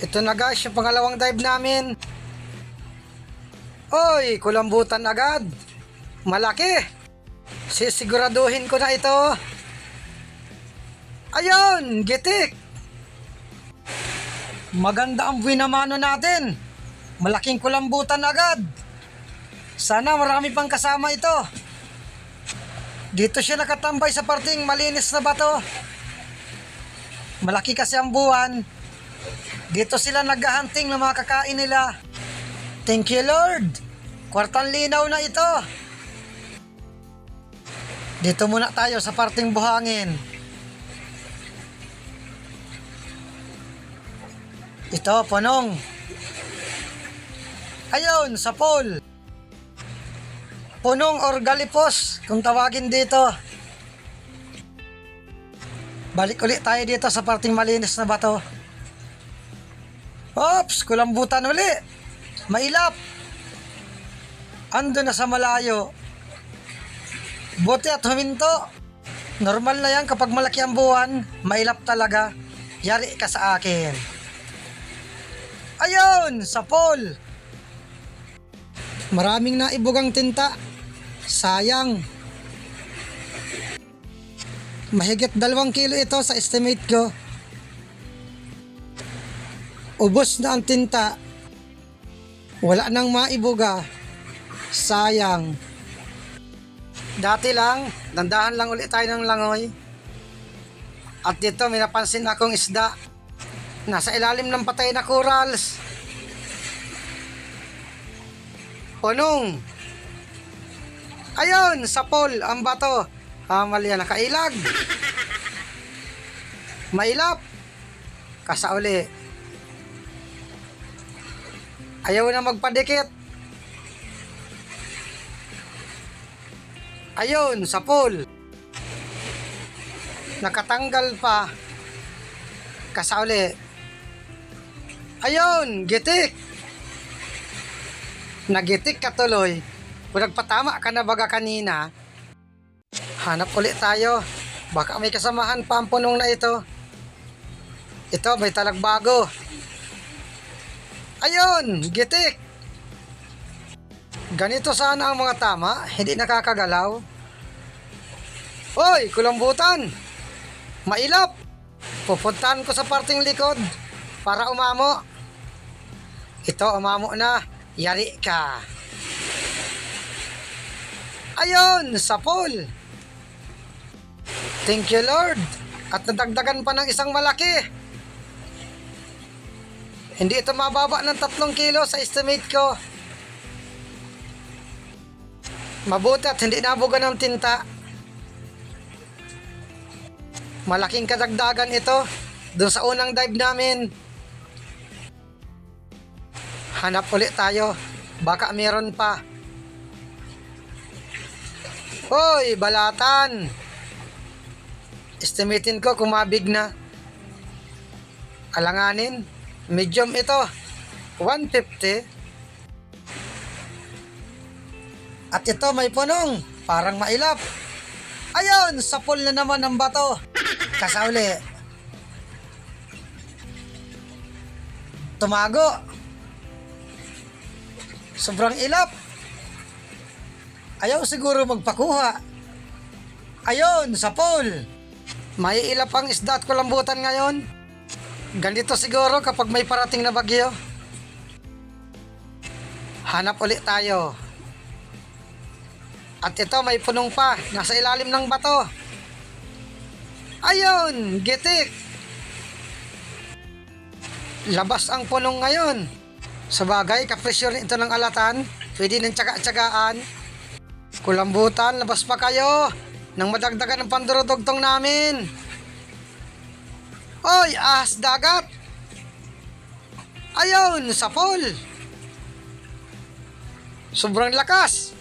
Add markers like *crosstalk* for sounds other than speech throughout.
Ito na guys, yung pangalawang dive namin. Oy, kulambutan agad. Malaki. Sisiguraduhin ko na ito. Ayun, gitik. Maganda ang buwinamano natin. Malaking kulambutan agad. Sana marami pang kasama ito. Dito siya nakatambay sa parting malinis na bato. Malaki kasi ang buwan. Dito sila naghahunting ng mga kakain nila. Thank you Lord. Kwartang linaw na ito. Dito muna tayo sa parting buhangin. Ito, punong. Ayun, sa pool. Punong or galipos, kung tawagin dito. Balik ulit tayo dito sa parting malinis na bato. Ops, kulambutan uli. Mailap. Ando na sa malayo. Buti at huminto. Normal na yan kapag malaki ang buwan, mailap talaga. Yari ka sa akin. Ayun, sa pool. Maraming naibugang tinta. Sayang. Mahigit dalawang kilo ito sa estimate ko. Ubos na ang tinta. Wala nang maibuga. Sayang. Dati lang, dandahan lang ulit tayo ng langoy. At dito may napansin akong isda. Nasa ilalim ng patay na corals. Punong. Ayun, sa pool, ang bato. Ah, mali yan, nakailag. Mailap. Kasauli. Ayaw na magpadikit. Ayun, sa pool. Nakatanggal pa. Kasauli. Ayun, gitik. Nagitik ka tuloy. Kung nagpatama ka na baga kanina, hanap ulit tayo. Baka may kasamahan pa ang punong na ito. Ito, may talagbago. Ayun, gitik. Ganito sana ang mga tama, hindi nakakagalaw. Hoy, kulambutan! Mailap! Pupuntahan ko sa parting likod para umamo. Ito, umamo na. Yari ka. Ayun, sa pool. Thank you, Lord. At nadagdagan pa ng isang malaki. Hindi ito mababa ng tatlong kilo sa estimate ko. Mabuti at hindi nabuga ng tinta. Malaking kadagdagan ito doon sa unang dive namin. Hanap ulit tayo. Baka meron pa. Hoy, balatan! Estimatein ko kung mabig na. Alanganin, medium ito. 150. At ito may punong, parang mailap. Ayun, sa pool na naman ng bato. Kasauli. Tumago. Sobrang ilap. Ayaw siguro magpakuha. Ayun, sa pool. May ilap ang isda at kulambutan ngayon. Ganito siguro kapag may parating na bagyo. Hanap ulit tayo. At ito may punong pa, nasa ilalim ng bato. Ayun, gitik. Labas ang punong ngayon. Sa bagay, kapresyo rin ito ng alatan. Pwede ng tsaga-tsagaan. Kulambutan, labas pa kayo. Nang madagdagan ng pandurudugtong namin. Oy, ahas dagat. Ayun, sa pool. Sobrang lakas.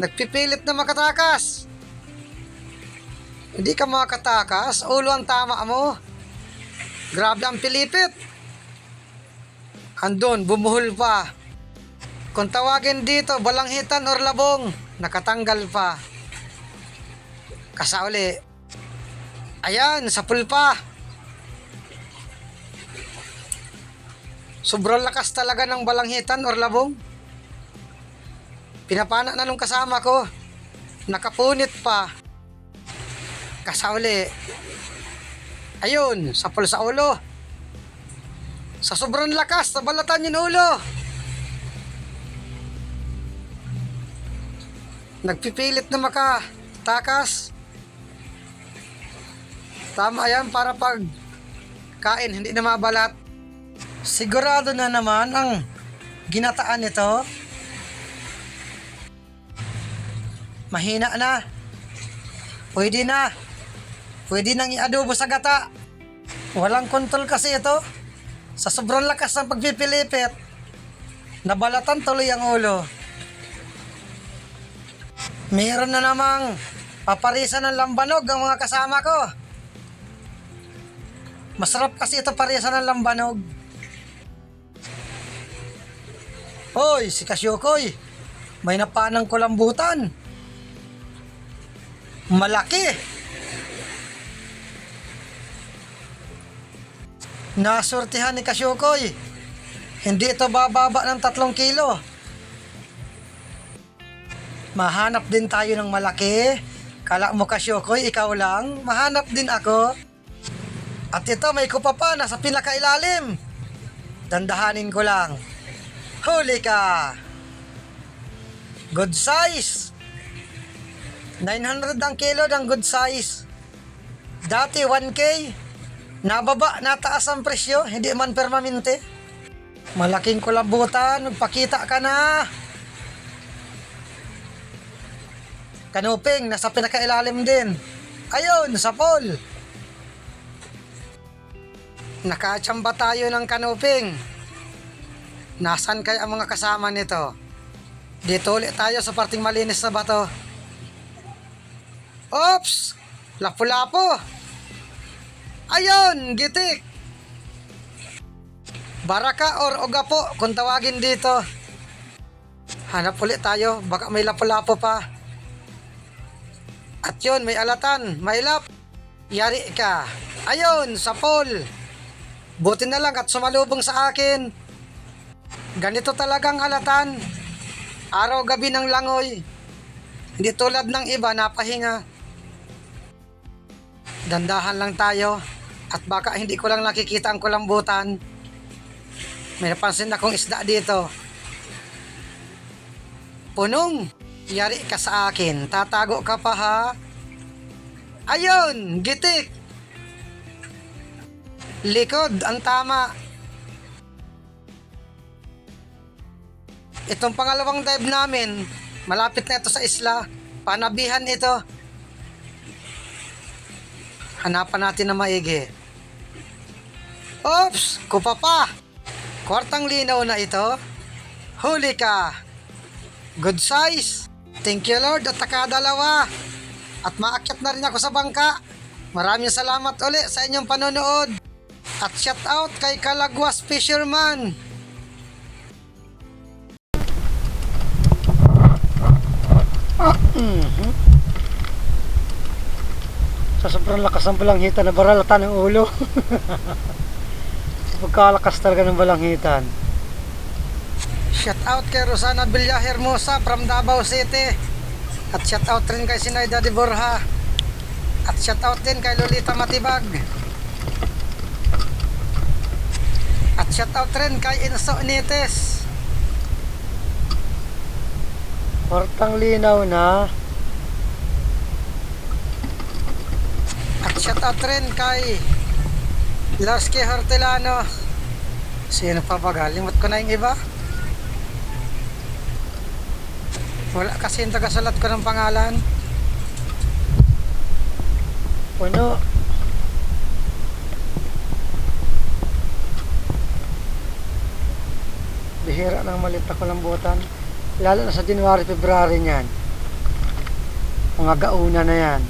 Nagpipilit na makatakas. Hindi ka makatakas, ulo ang tama mo. Grabe ang pilipit. Andun, bumuhol pa. Kung tawagin dito, balanghitan or labong, nakatanggal pa. Kasauli. Ayan, sa pulpa. Sobrang lakas talaga ng balanghitan or labong. Pinapana na nung kasama ko. Nakapunit pa. Kasauli. Ayun, sapol sa ulo. Sa sobrang lakas, nabalatan yung ulo. Nagpipilit na makatakas. Tama yan para pag kain, hindi na mabalat. Sigurado na naman ang ginataan nito. Mahina na. Pwede na. Pwede nang i-adobo sa gata. Walang kontrol kasi ito. Sa sobrang lakas ng pagpipilipit, nabalatan tuloy ang ulo. Meron na namang paparisan ng lambanog ang mga kasama ko. Masarap kasi ito parisan ng lambanog. Hoy, si Kasyokoy. May napanang kulambutan. Malaki. Nasurtihan ni Kasyokoy. Hindi ito bababa ng tatlong kilo. Mahanap din tayo ng malaki. Kala mo Kasyokoy, ikaw lang. Mahanap din ako. At ito, may kupa pa, nasa pinakailalim. Dandahanin ko lang. Huli ka! Good size! 900 ang kilo ng good size. Dati 1K. Nababa, nataas ang presyo, hindi man permanente. Malaking kulabutan, magpakita ka na. Kanuping, nasa pinakailalim din. Ayun, sa pool. Nakachamba tayo ng kanuping. Nasaan kaya ang mga kasama nito? Dito ulit tayo sa parting malinis na bato. Oops! Lapu-lapo! Ayun! Gitik! Baraka or Ogapo kung tawagin dito. Hanap ulit tayo. Baka may lapu-lapo pa. At yun, may alatan. May lap. Yari ka. Ayun, sa pole. Buti na lang at sumalubong sa akin. Ganito talagang alatan. Araw-gabi ng langoy. Hindi tulad ng iba, napahinga. Dandahan lang tayo. At baka hindi ko lang nakikita ang kulambutan. May napansin akong isda dito. Punong, yari ka sa akin. Tatago ka pa ha? Ayun, gitik. Likod, ang tama. Itong pangalawang dive namin, malapit na ito sa isla. Panabihan ito. Hanapan natin na maigi. Oops! Kupa pa! Kwartang linaw na ito. Huli ka! Good size! Thank you Lord at takadalawa. At maakyat na rin ako sa bangka. Maraming salamat uli sa inyong panonood. At shout out kay Kalagwas Fisherman. Sa sobrang lakas ng balanghitan na baralatan ng ulo. *laughs* Pagkalakas talaga ng balanghitan. Shout out kay Rosana Villa Hermosa from Davao City. At shout out rin kay Sinayda de Borja. At shout out din kay Lolita Matibag. At shout out rin kay Inso Nites. Portang linaw na. At shout out rin kay Larsky Hortelano. Sino pa ba? Galimot ko na yung iba. Wala kasi yung tagasulat ko ng pangalan. Puno. Ng malit na kulambutan. Lalo na sa January, February niyan. Mga gauna na yan.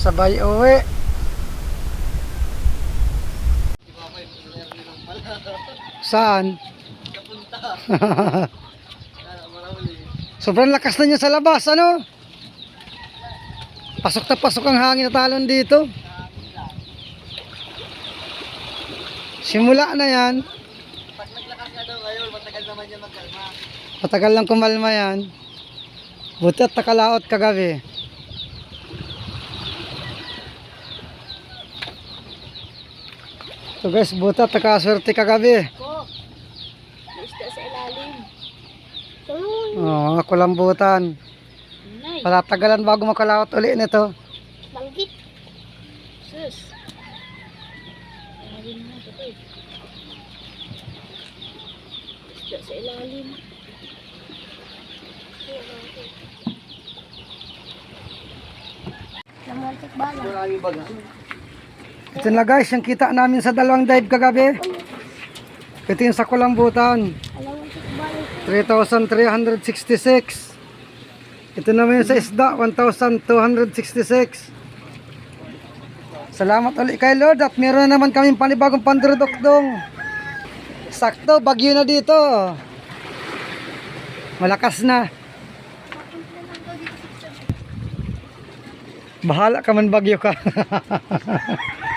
Sabay uwi. Saan? *laughs* Sobrang lakas na niya sa labas, ano? Pasok na pasok ang hangin na talon dito. Simula na yan. Pag naglakas nga daw ngayon, matagal naman yan magkalma. Matagal lang kumalma yan. Buti at nakalaot kagabi. So guys, buti at nakaswerte kagabi. Ko. Isda sa ilalim. Oo, oh, kulambutan. Nay. Patatagalan bago makalaot uli nito. Ilalim na ito eh. Isda sa ilalim. Namantik bala. Marami baga. Ito na guys, yung kita namin sa dalawang dive kagabi. Ito yung sa kulambutan. Alamantik bala. 3,366. Ito naman yung sa isda, 1,266. Salamat ulit kay Lord at meron na naman kaming panibagong pandurudokdong. Sakto, bagyo na dito. Malakas na. Bahala ka man bagyo ka. *laughs*